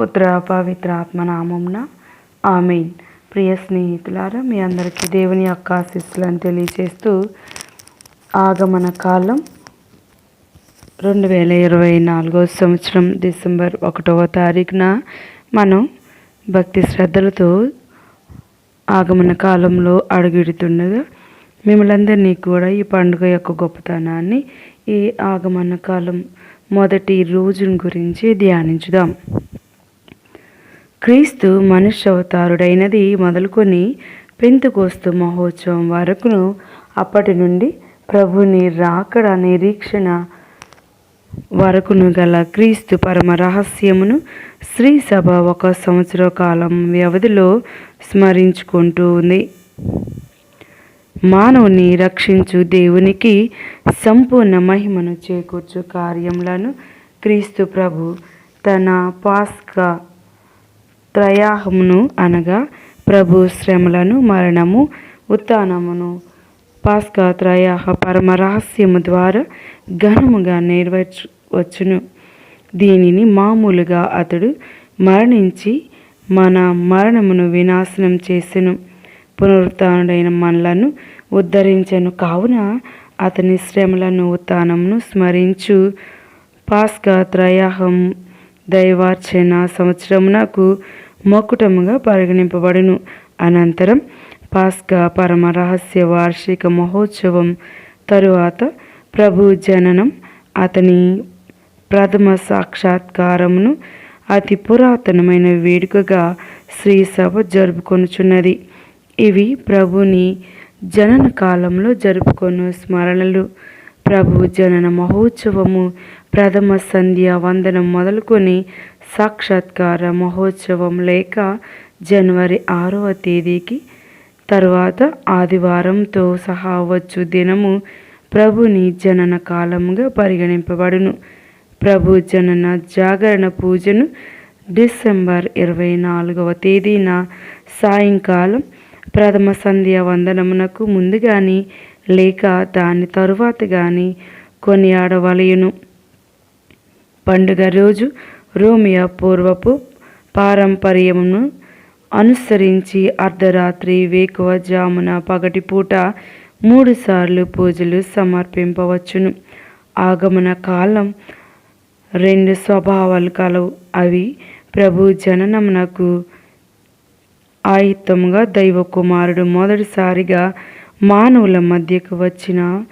పుత్ర పవిత్ర ఆత్మనామంన ఆమెన్. ప్రియ స్నేహితులారా మీ అందరికీ దేవుని యొక్క ఆశీస్సులను తెలియజేస్తూ ఆగమన కాలం రెండు వేల ఇరవై నాలుగో సంవత్సరం డిసెంబర్ ఒకటవ తారీఖున మనం భక్తి శ్రద్ధలతో ఆగమన కాలంలో అడుగుడుతుండగా మిమ్మల్ందరినీ కూడా ఈ పండుగ యొక్క గొప్పతనాన్ని ఈ ఆగమన కాలం మొదటి రోజుని గురించి ధ్యానించుదాం. క్రీస్తు మనుష్య అవతారుడైనది మొదలుకొని పెంతుకోస్తు మహోత్సవం వరకును అప్పటి నుండి ప్రభుని రాకడ నిరీక్షణ వరకును గల క్రీస్తు పరమ రహస్యమును శ్రీ సభ ఒక సంవత్సర కాలం వ్యవధిలో స్మరించుకుంటూ ఉంది. మానవుని రక్షించు దేవునికి సంపూర్ణ మహిమను చేకూర్చు కార్యములను క్రీస్తు ప్రభు తన పాస్కా త్రయాహమును అనగా ప్రభు శ్రమలను మరణము ఉత్థానమును. పాస్కా త్రయాహ పరమ రహస్యము ద్వారా ఘనముగా నెరవేర్చవచ్చును దీనిని మామూలుగా అతడు మరణించి మన మరణమును వినాశనం చేసెను. పునరుత్డైన మనలను ఉద్ధరించను. కావున అతని శ్రమలను ఉత్థానమును స్మరించు. పాస్కా త్రయాహం దైవార్చన సంవత్సరమునకు మొక్కుటముగా పరిగణింపబడును. అనంతరం పాస్కా పరమ రహస్య వార్షిక మహోత్సవం తరువాత ప్రభు జననం అతని ప్రథమ సాక్షాత్కారమును అతి పురాతనమైన వేడుకగా శ్రీ సభ జరుపుకొనుచున్నది. ఇవి ప్రభుని జనన కాలంలో జరుపుకొను స్మరణలు. ప్రభు జనన మహోత్సవము ప్రథమ సంధ్యా వందనం మొదలుకొని సాక్షాత్కార మహోత్సవం లేక జనవరి ఆరవ తేదీకి తర్వాత ఆదివారంతో సహా వచ్చు దినము ప్రభుని జనన కాలముగా పరిగణింపబడును. ప్రభు జనన జాగరణ పూజను డిసెంబర్ ఇరవై నాలుగవ తేదీన సాయంకాలం ప్రథమ సంధ్యా వందనమునకు ముందు కానీ లేక దాని తరువాత కానీ కొనియాడవలయును పండుగ రోజు రోమియా పూర్వపు పారంపర్యమును అనుసరించి అర్ధరాత్రి వేకువ జామున పగటిపూట మూడుసార్లు పూజలు సమర్పింపవచ్చును. ఆగమన కాలం రెండు స్వభావాలు కలవు. అవి ప్రభు జననమునకు ఆయుత్తంగా దైవ కుమారుడు మొదటిసారిగా మానవుల మధ్యకు వచ్చిన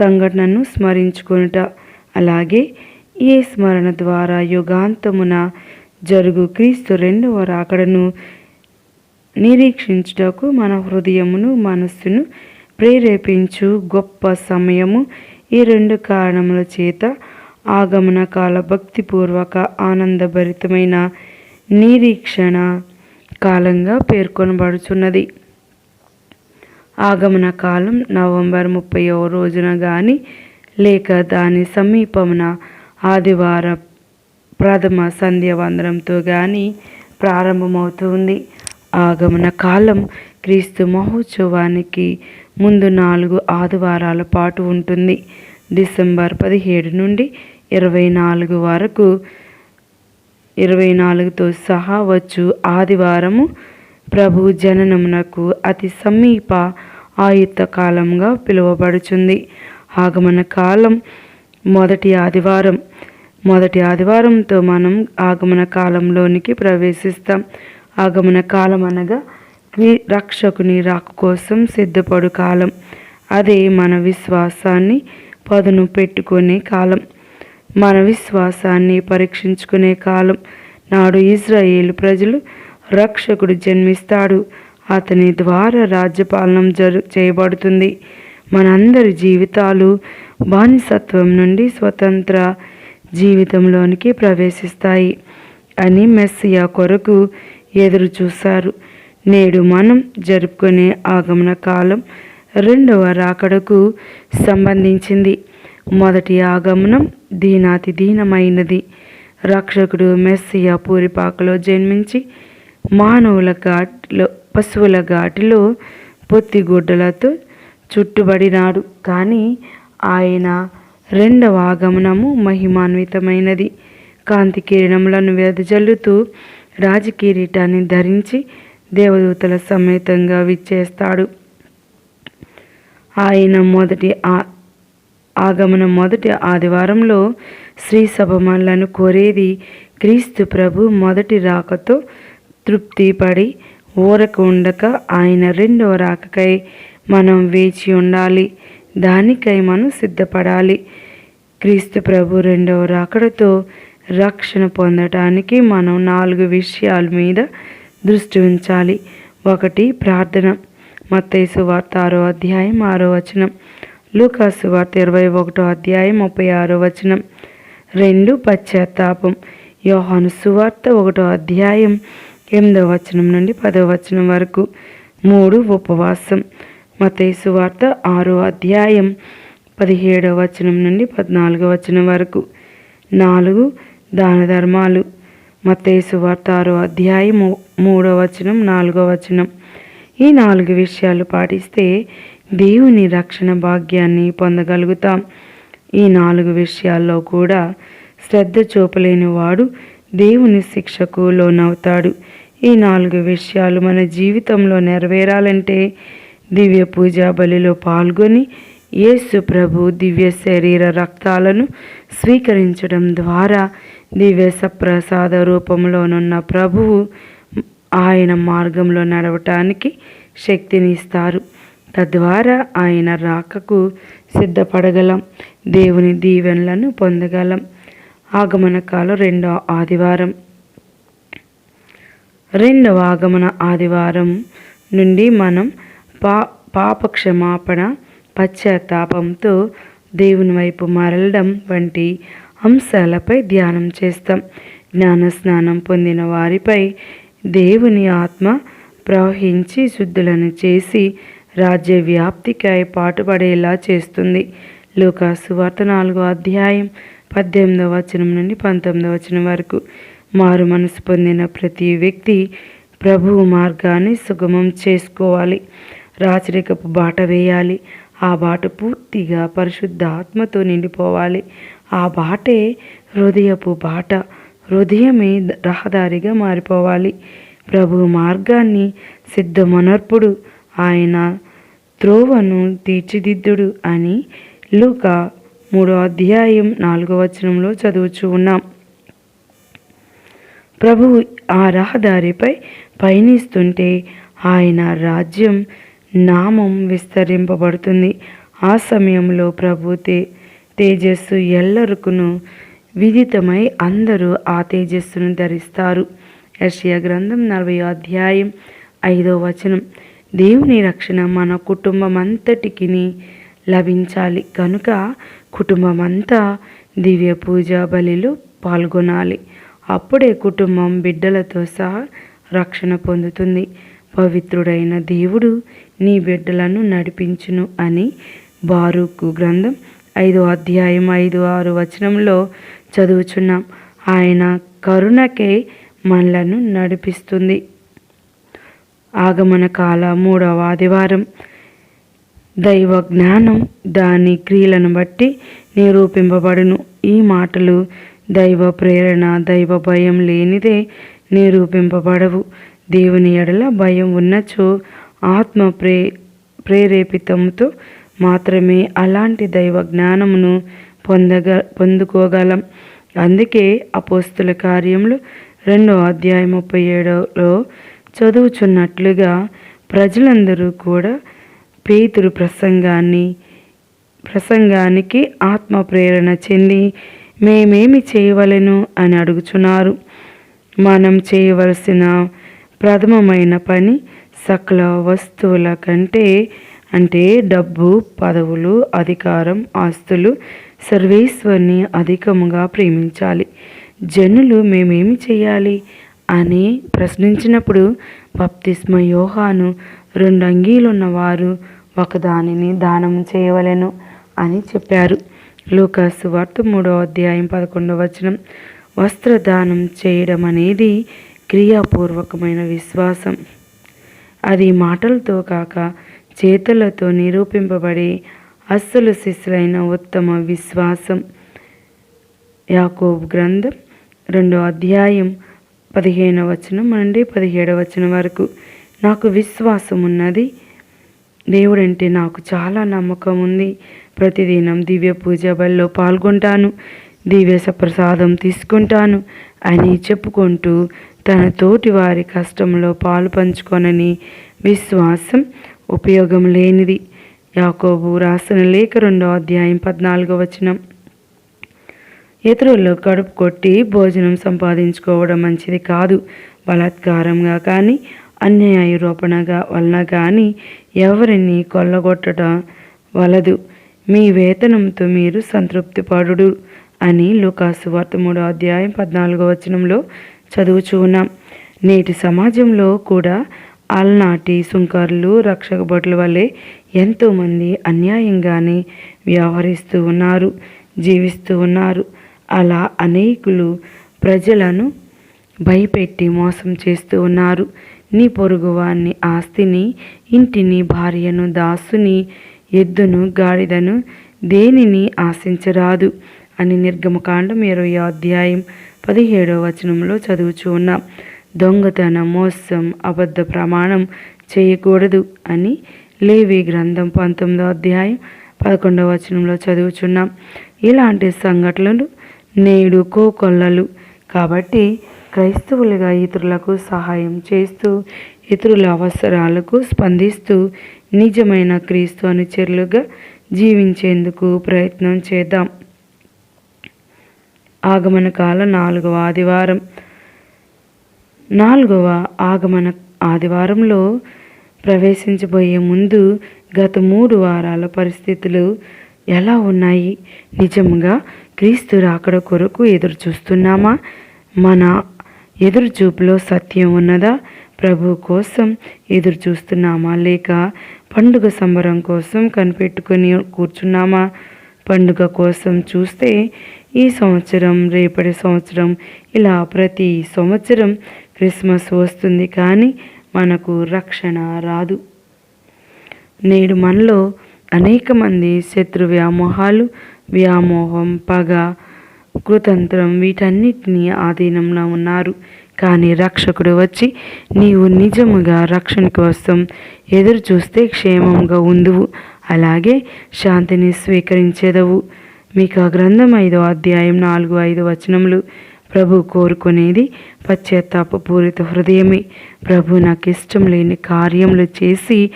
సంఘటనను స్మరించుకొనుట. అలాగే ఈ స్మరణ ద్వారా యుగాంతమున జరుగు క్రీస్తు రెండవ రాకడను నిరీక్షించుటకు మన హృదయమును మనస్సును ప్రేరేపించు. గొప్ప సమయము ఈ రెండు కారణముల చేత ఆగమన కాల భక్తిపూర్వక ఆనందభరితమైన నిరీక్షణ కాలంగా పేర్కొనబడుచున్నది. ఆగమన కాలం నవంబర్ ముప్పైవ రోజున కానీ లేక దాని సమీపమున ఆదివార ప్రథమ సంధ్యవందనంతో కానీ ప్రారంభమవుతుంది. ఆగమన కాలం క్రీస్తు మహోత్సవానికి ముందు నాలుగు ఆదివారాల పాటు ఉంటుంది. డిసెంబర్ పదిహేడు నుండి ఇరవై నాలుగు వరకు ఇరవై నాలుగుతో సహా వచ్చు. ఆదివారము ప్రభు జననమునకు అతి సమీప ఆయుత్త కాలంగా పిలువబడుచుంది. ఆగమన కాలం మొదటి ఆదివారం మొదటి ఆదివారంతో మనం ఆగమన కాలంలోనికి ప్రవేశిస్తాం. ఆగమన కాలం అనగా రక్షకుని రాక కోసం సిద్ధపడు కాలం. అదే మన విశ్వాసాన్ని పదును పెట్టుకునే కాలం. మన విశ్వాసాన్ని పరీక్షించుకునే కాలం. నాడు ఇజ్రాయేల్ ప్రజలు రక్షకుడు జన్మిస్తాడు. అతని ద్వారా రాజ్యపాలనం జరు చేయబడుతుంది. మనందరి జీవితాలు బానిసత్వం నుండి స్వతంత్ర జీవితంలోనికి ప్రవేశిస్తాయి అని మెస్సియా కొరకు ఎదురు చూశారు. నేడు మనం జరుపుకునే ఆగమన కాలం రెండవ రాకడకు సంబంధించింది. మొదటి ఆగమనం దీనాతి దీనమైనది రక్షకుడు మెస్సియా పూరిపాకలో జన్మించి మానవుల ఘాటిలో పశువుల ఘాటిలో పొత్తిగుడ్డలతో చుట్టుబడినాడు. కానీ ఆయన రెండవ ఆగమనము మహిమాన్వితమైనది. కాంతి కిరణములను వెదజల్లుతూ రాజకిరీటాన్ని ధరించి దేవదూతల సమేతంగా విచ్చేస్తాడు. ఆయన మొదటి ఆ- ఆగమన మొదటి ఆదివారంలో శ్రీ సభమల్లను కోరేది క్రీస్తు ప్రభు మొదటి రాకతో తృప్తిపడి ఊరక ఉండక ఆయన రెండవ రాకకై మనం వేచి ఉండాలి. దానికై మనం సిద్ధపడాలి. క్రీస్తు ప్రభు రెండవ రాకడతో రక్షణ పొందటానికి మనం నాలుగు విషయాల మీద దృష్టి ఉంచాలి. ఒకటి ప్రార్థన. మత్తయి వార్త ఆరో అధ్యాయం ఆరో వచనం. లూకాసు వార్త ఇరవై ఒకటో అధ్యాయం ముప్పై ఆరో వచనం. రెండు పశ్చాత్తాపం. యోహాను సువార్త ఒకటో అధ్యాయం ఎనిమిదో వచనం నుండి పదో వచనం వరకు. మూడు ఉపవాసం. మతేసు వార్త ఆరో అధ్యాయం పదిహేడవ వచనం నుండి పద్నాలుగో వచనం వరకు. నాలుగు దాన ధర్మాలు. మతేసు వార్త ఆరో అధ్యాయం మూడో వచనం నాలుగో వచనం. ఈ నాలుగు విషయాలు పాటిస్తే దేవుని రక్షణ భాగ్యాన్ని పొందగలుగుతాం. ఈ నాలుగు విషయాల్లో కూడా శ్రద్ధ చూపలేని వాడు దేవుని శిక్షకు లోనవుతాడు. ఈ నాలుగు విషయాలు మన జీవితంలో నెరవేరాలంటే దివ్య పూజా బలిలో పాల్గొని యేసు ప్రభు దివ్య శరీర రక్తాలను స్వీకరించడం ద్వారా దివ్య సప్రసాద రూపంలోనున్న ప్రభువు ఆయన మార్గంలో నడవటానికి శక్తినిస్తారు. తద్వారా ఆయన రాకకు సిద్ధపడగలం. దేవుని దీవెనలను పొందగలం. ఆగమనకాలం రెండవ రెండో ఆదివారం. రెండవ ఆగమన ఆదివారం నుండి మనం పా పాప క్షమాపణ పశ్చాత్తాపంతో దేవుని వైపు మరలడం వంటి అంశాలపై ధ్యానం చేస్తాం. జ్ఞాన స్నానం పొందిన వారిపై దేవుని ఆత్మ ప్రవహించి శుద్ధులను చేసి రాజ్య వ్యాప్తికై పాటుపడేలా చేస్తుంది. లూకాసు వార్త నాలుగో అధ్యాయం పద్దెనిమిదవ వచనం నుండి పంతొమ్మిదవ వచనం వరకు. మారు మనసు పొందిన ప్రతి వ్యక్తి ప్రభువు మార్గాన్ని సుగమం చేసుకోవాలి. రాచరికపు బాట వేయాలి. ఆ బాట పూర్తిగా పరిశుద్ధ ఆత్మతో నిండిపోవాలి. ఆ బాటే హృదయపు బాట. హృదయమే రహదారిగా మారిపోవాలి. ప్రభు మార్గాన్ని సిద్ధమనర్పుడు. ఆయన త్రోవను తీర్చిదిద్దుడు అని లూక మూడో అధ్యాయం నాలుగో వచనంలో చదువుచూ ఉన్నాం. ప్రభువు ఆ రహదారిపై పయనిస్తుంటే ఆయన రాజ్యం నామం విస్తరింపబడుతుంది. ఆ సమయంలో ప్రభు తే తేజస్సు ఎల్లరికును విదితమై అందరూ ఆ తేజస్సును ధరిస్తారు. యెషయా గ్రంథం నలభై అధ్యాయం ఐదో వచనం. దేవుని రక్షణ మన కుటుంబం అంతటికి లభించాలి. కనుక కుటుంబం అంతా దివ్య పూజా బలిలో పాల్గొనాలి. అప్పుడే కుటుంబం బిడ్డలతో సహా రక్షణ పొందుతుంది. పవిత్రుడైన దేవుడు నీ బిడ్డలను నడిపించును అని బారుకు గ్రంథం ఐదో అధ్యాయం ఐదు ఆరు వచనంలో చదువుచున్నాం ఆయన కరుణకే మనలను నడిపిస్తుంది. ఆగమన కాల మూడవ ఆదివారం. దైవ జ్ఞానం దాని క్రియలను బట్టి నిరూపింపబడును. ఈ మాటలు దైవ ప్రేరణ దైవ భయం లేనిదే నిరూపింపబడవు. దేవుని ఎడల భయం ఉన్నచో ఆత్మ ప్రే ప్రేరేపితంతో మాత్రమే అలాంటి దైవ జ్ఞానమును పొందగ పొందుకోగలం. అందుకే అపోస్తుల కార్యములు రెండో అధ్యాయం ముప్పై ఏడులో చదువుచున్నట్లుగా ప్రజలందరూ కూడా పేతురు ప్రసంగాన్ని ప్రసంగానికి ఆత్మ ప్రేరణ చెంది మేమేమి చేయవలెను అని అడుగుచున్నారు. మనం చేయవలసిన ప్రథమమైన పని సకల వస్తువుల కంటే అంటే డబ్బు పదవులు అధికారం ఆస్తులు సర్వేశ్వరిని అధికముగా ప్రేమించాలి. జనులు మేమేమి చేయాలి? అని ప్రశ్నించినప్పుడు బప్తిస్మ యోహాను రెండు అంగీలున్నవారు ఒకదానిని దానం చేయవలెను అని చెప్పారు. లూకాసు వార్త మూడో అధ్యాయం పదకొండవ వచనం. వస్త్రదానం చేయడం అనేది క్రియాపూర్వకమైన విశ్వాసం. అది మాటలతో కాక చేతులతో నిరూపింపబడి అస్సలు శిష్యులైన ఉత్తమ విశ్వాసం. యాకోబు గ్రంథం రెండో అధ్యాయం పదిహేనవ వచనం నుండి పదిహేడవ వచనం వరకు. నాకు విశ్వాసం ఉన్నది దేవుడంటే నాకు చాలా నమ్మకం ఉంది ప్రతిదినం దివ్య పూజ బలిలో పాల్గొంటాను. దివ్య ప్రసాదం తీసుకుంటాను అని చెప్పుకుంటూ తన తోటి వారి కష్టంలో పాలు పంచుకొనని విశ్వాసం ఉపయోగం లేనిది. యాకోబు రాసిన లేఖ రెండో అధ్యాయం పద్నాలుగో వచనం. ఇతరుల్లో కడుపు కొట్టి భోజనం సంపాదించుకోవడం మంచిది కాదు. బలాత్కారంగా కానీ అన్యాయ రూపణగా వలన కానీ ఎవరిని కొల్లగొట్టడం వలదు. మీ వేతనంతో మీరు సంతృప్తి పడుడు అని లుకాసు వార్త మూడో అధ్యాయం పద్నాలుగో వచనంలో చదువుచూ ఉన్నాం నేటి సమాజంలో కూడా అలనాటి సుంకర్లు రక్షక భటుల వల్లే ఎంతోమంది అన్యాయంగానే వ్యవహరిస్తూ ఉన్నారు జీవిస్తూ ఉన్నారు. అలా అనేకులు ప్రజలను భయపెట్టి మోసం చేస్తూ ఉన్నారు. నీ పొరుగువాన్ని ఆస్తిని ఇంటిని భార్యను దాసుని ఎద్దును గాడిదను దేనిని ఆశించరాదు అని నిర్గమకాండం ఇరవై అధ్యాయం పదిహేడవ వచనంలో చదువుచూ ఉన్నాం. దొంగతనం మోసం అబద్ధ ప్రమాణం చేయకూడదు అని లేవి గ్రంథం పంతొమ్మిదో అధ్యాయం పదకొండవ వచనంలో చదువుచున్నాం. ఇలాంటి సంఘటనలు నేడు కోకొల్లలు. కాబట్టి క్రైస్తవులుగా ఇతరులకు సహాయం చేస్తూ ఇతరుల అవసరాలకు స్పందిస్తూ నిజమైన క్రీస్తు అనుచరులుగా జీవించేందుకు ప్రయత్నం చేద్దాం. ఆగమన కాల నాలుగవ ఆదివారం. నాలుగవ ఆగమన ఆదివారంలో ప్రవేశించబోయే ముందు గత మూడు వారాల పరిస్థితులు ఎలా ఉన్నాయి? నిజంగా క్రీస్తు రాకడ కొరకు ఎదురు చూస్తున్నామా మన ఎదురు చూపులో సత్యం ఉన్నదా? ప్రభు కోసం ఎదురు చూస్తున్నామా లేక పండుగ సంబరం కోసం కనిపెట్టుకొని కూర్చున్నామా? పండుగ కోసం చూస్తే ఈ సంవత్సరం రేపటి సంవత్సరం ఇలా ప్రతి సంవత్సరం క్రిస్మస్ వస్తుంది కానీ మనకు రక్షణ రాదు. నేడు మనలో అనేక మంది శత్రు వ్యామోహాలు వ్యామోహం పగ కుతంత్రం వీటన్నిటినీ ఆధీనంలో ఉన్నారు. కానీ రక్షకుడు వచ్చి నీవు నిజముగా రక్షణ కోసం ఎదురు చూస్తే క్షేమంగా ఉందువు అలాగే శాంతిని స్వీకరించేదవు. మీకు ఆ గ్రంథం ఐదో అధ్యాయం నాలుగు ఐదు వచనములు. ప్రభు కోరుకునేది పశ్చాత్తాపూరిత హృదయమే. ప్రభు నాకు ఇష్టం లేని కార్యములు చేసి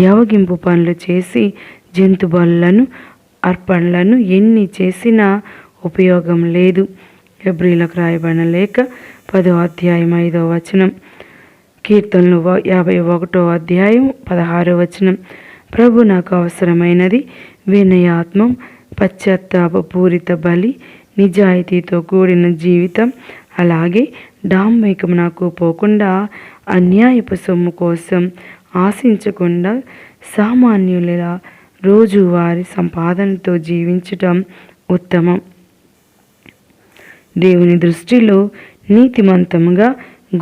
యవగింపు పనులు చేసి జంతు బలులను అర్పణలను ఎన్ని చేసినా ఉపయోగం లేదు. ఎబ్రిలకు రాయబడిన లేఖ పదో అధ్యాయం ఐదో వచనం. కీర్తనలు యాభై ఒకటో అధ్యాయం పదహారో వచనం. ప్రభు నాకు అవసరమైనది వినయాత్మం పశ్చాత్తాప పూరిత బలి నిజాయితీతో కూడిన జీవితం అలాగే డాంబికం నాకు పోకుండా అన్యాయపు సొమ్ము కోసం ఆశించకుండా సామాన్యుల రోజువారి సంపాదనతో జీవించటం ఉత్తమం. దేవుని దృష్టిలో నీతిమంతంగా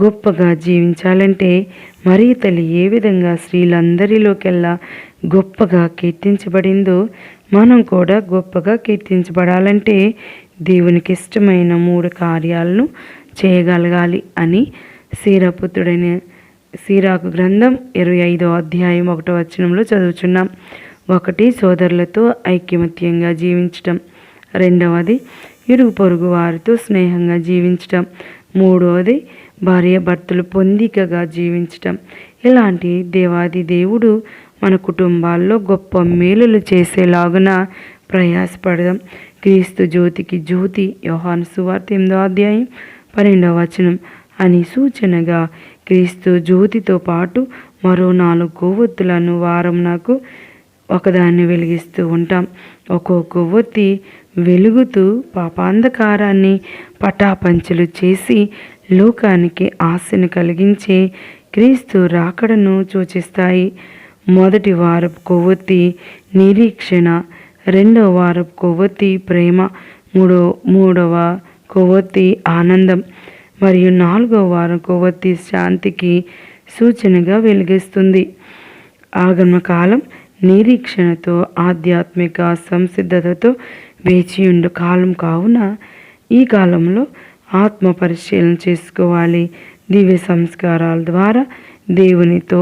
గొప్పగా జీవించాలంటే మరి తల్లి ఏ విధంగా స్త్రీలందరిలోకెల్లా గొప్పగా కీర్తించబడిందో మనం కూడా గొప్పగా కీర్తించబడాలంటే దేవునికి ఇష్టమైన మూడు కార్యాలను చేయగలగాలి అని సీరాపుత్రుడైన సీరాకు గ్రంథం ఇరవై ఐదో అధ్యాయం ఒకటో వచనంలో చదువుచున్నాం. ఒకటి సోదరులతో ఐక్యమత్యంగా జీవించటం. రెండవది ఇరుగు పొరుగు వారితో స్నేహంగా జీవించటం. మూడవది భార్య భర్తలు పొందికగా జీవించటం. ఇలాంటి దేవాది దేవుడు మన కుటుంబాల్లో గొప్ప మేలులు చేసేలాగున ప్రయాసపడదాం. క్రీస్తు జ్యోతికి జ్యోతి యోహాను సువార్త ఎనిమిదో అధ్యాయం పన్నెండవ వచనం. అని సూచనగా క్రీస్తు జ్యోతితో పాటు మరో నాలుగు కొవ్వొత్తులను వారం నాకు ఒకదాన్ని వెలిగిస్తూ ఉంటాం. ఒక్కో కొవ్వొత్తి వెలుగుతూ పాపాంధకారాన్ని పటాపంచలు చేసి లోకానికి ఆశను కలిగించే క్రీస్తు రాకడను సూచిస్తాయి. మొదటి వారపు కొవ్వొత్తి నిరీక్షణ రెండవ వారపు కొవ్వొత్తి ప్రేమ మూడో మూడవ కొవ్వొత్తి ఆనందం మరియు నాలుగవ వారం కొవ్వొత్తి శాంతికి సూచనగా వెలిగిస్తుంది. ఆగమకాలం నిరీక్షణతో ఆధ్యాత్మిక సంసిద్ధతతో వేచి ఉండు కాలం కావున ఈ కాలంలో ఆత్మ పరిశీలన చేసుకోవాలి. దివ్య సంస్కారాల ద్వారా దేవునితో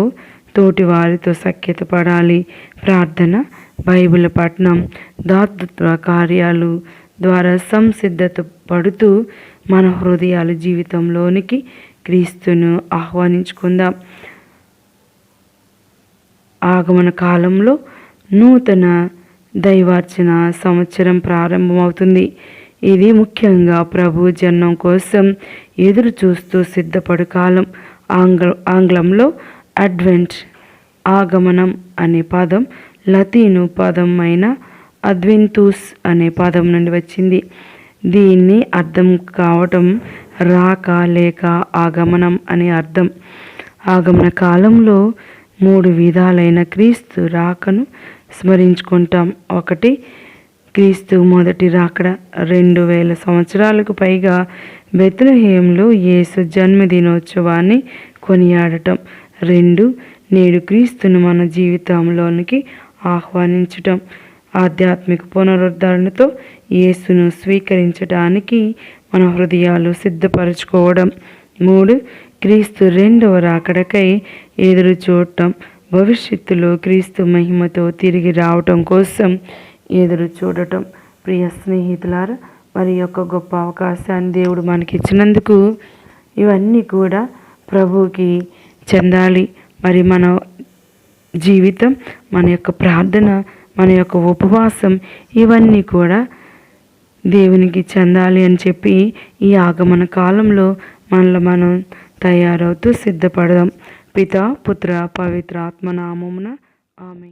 తోటి వారితో సఖ్యత పడాలి. ప్రార్థన బైబిల్ పఠనం దాతృత్వ కార్యాలు ద్వారా సంసిద్ధత పడుతూ మన హృదయాల జీవితంలోనికి క్రీస్తును ఆహ్వానించుకుందాం. ఆగమన కాలంలో నూతన దైవార్చన సంవత్సరం ప్రారంభమవుతుంది. ఇది ముఖ్యంగా ప్రభు జన్మం కోసం ఎదురు చూస్తూ సిద్ధపడు కాలం. ఆంగ్ల ఆంగ్లంలో అడ్వెంట్ ఆగమనం అనే పదం లతీను పదం అయిన అద్వెంతూస్ అనే పదం నుండి వచ్చింది. దీన్ని అర్థం కావటం రాక లేక ఆగమనం అనే అర్థం. ఆగమన కాలంలో మూడు విధాలైన క్రీస్తు రాకను స్మరించుకుంటాం. ఒకటి క్రీస్తు మొదటి రాకడ. రెండు వేల సంవత్సరాలకు పైగా బెత్లహేయంలో యేసు జన్మదినోత్సవాన్ని కొనియాడటం. రెండు నేడు క్రీస్తును మన జీవితంలోనికి ఆహ్వానించటం. ఆధ్యాత్మిక పునరుద్ధరణతో యేసును స్వీకరించడానికి మన హృదయాలు సిద్ధపరచుకోవడం. మూడు క్రీస్తు రెండవ రాకడకై ఎదురు చూడటం. భవిష్యత్తులో క్రీస్తు మహిమతో తిరిగి రావటం కోసం ఎదురు చూడటం. ప్రియ స్నేహితులారా మరి యొక్క గొప్ప అవకాశాన్ని దేవుడు మనకి ఇచ్చినందుకు ఇవన్నీ కూడా ప్రభుకి చెందాలి. మరి మన జీవితం మన యొక్క ప్రార్థన మన యొక్క ఉపవాసం ఇవన్నీ కూడా దేవునికి చెందాలి అని చెప్పి ఈ ఆగమన కాలంలో మనలో మనం తయారవుతూ సిద్ధపడదాం. పిత పుత్ర పవిత్ర ఆత్మనామమున ఆమె